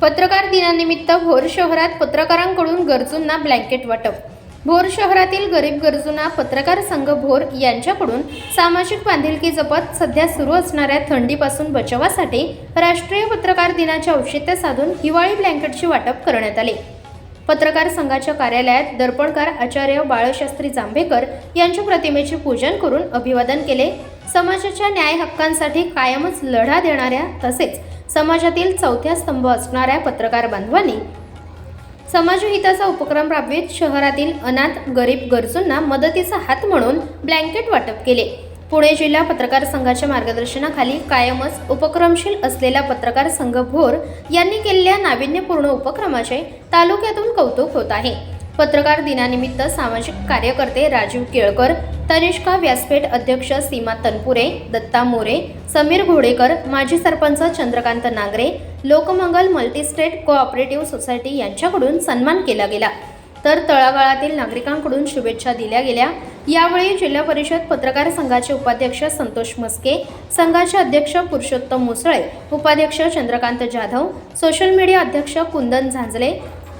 पत्रकार दिनानिमित्त भोर शहरात पत्रकारांकडून गरजूंना ब्लँकेट वाटप. भोर शहरातील गरीब गरजूंना पत्रकार संघ भोर यांच्याकडून सामाजिक बांधिलकी जपत सध्या सुरू असणाऱ्या थंडीपासून बचावासाठी राष्ट्रीय पत्रकार दिनाचे औचित्य साधून हिवाळी ब्लँकेटचे वाटप करण्यात आले. पत्रकार संघाच्या कार्यालयात दर्पणकार आचार्य बाळशास्त्री जांभेकर यांच्या प्रतिमेचे पूजन करून अभिवादन केले. समाजाच्या न्याय हक्कांसाठी कायमच लढा देणाऱ्या तसेच समाजातील चौथ्या स्तंभ असणाऱ्या पत्रकार बांधवांनी समाजहिताचा उपक्रम राबवित शहरातील अनाथ गरीब गरजूंना मदतीचा हात म्हणून ब्लँकेट वाटप केले. पुणे जिल्हा पत्रकार संघाच्या मार्गदर्शनाखाली कायमच उपक्रमशील असलेला पत्रकार संघ भोर यांनी केलेल्या नाविन्यपूर्ण उपक्रमाचे तालुक्यातून कौतुक होत आहे. पत्रकार दिनानिमित्त सामाजिक कार्यकर्ते राजीव केळकर तनिष्का व्यासपीठ अध्यक्ष सीमा तनपुरे दत्ता मोरे समीर घोडेकर माजी sarpanch Chandrakant Nangare Lokmangal multistate cooperative society यांच्याकडून सन्मान केला गेला. तर तळागाळातील नागरिकांकडून शुभेच्छा दिल्या गेल्या. यावेळी जिल्हा परिषद पत्रकार संघाचे उपाध्यक्ष संतोष मस्के संघाचे अध्यक्ष पुरुषोत्तम मुसळे उपाध्यक्ष चंद्रकांत जाधव सोशल मीडिया अध्यक्ष कुंदन झांजले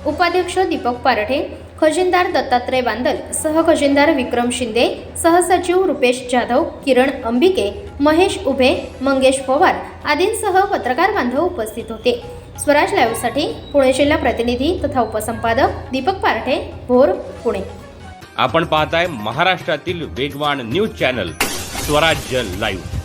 उपाध्यक्ष दीपक पारठे खजिनदार दत्तात्रय बांदल सहखजिनदार विक्रम शिंदे सहसचिव रुपेश जाधव किरण अंबिके महेश उभे मंगेश पवार आदींसह पत्रकार बांधव उपस्थित होते. स्वराज लाईव्हसाठी पुणे जिल्हा प्रतिनिधी तथा उपसंपादक दीपक पारठे भोर पुणे. आपण पाहताय महाराष्ट्रातील वेगवान न्यूज चॅनल स्वराज्य लाईव्ह.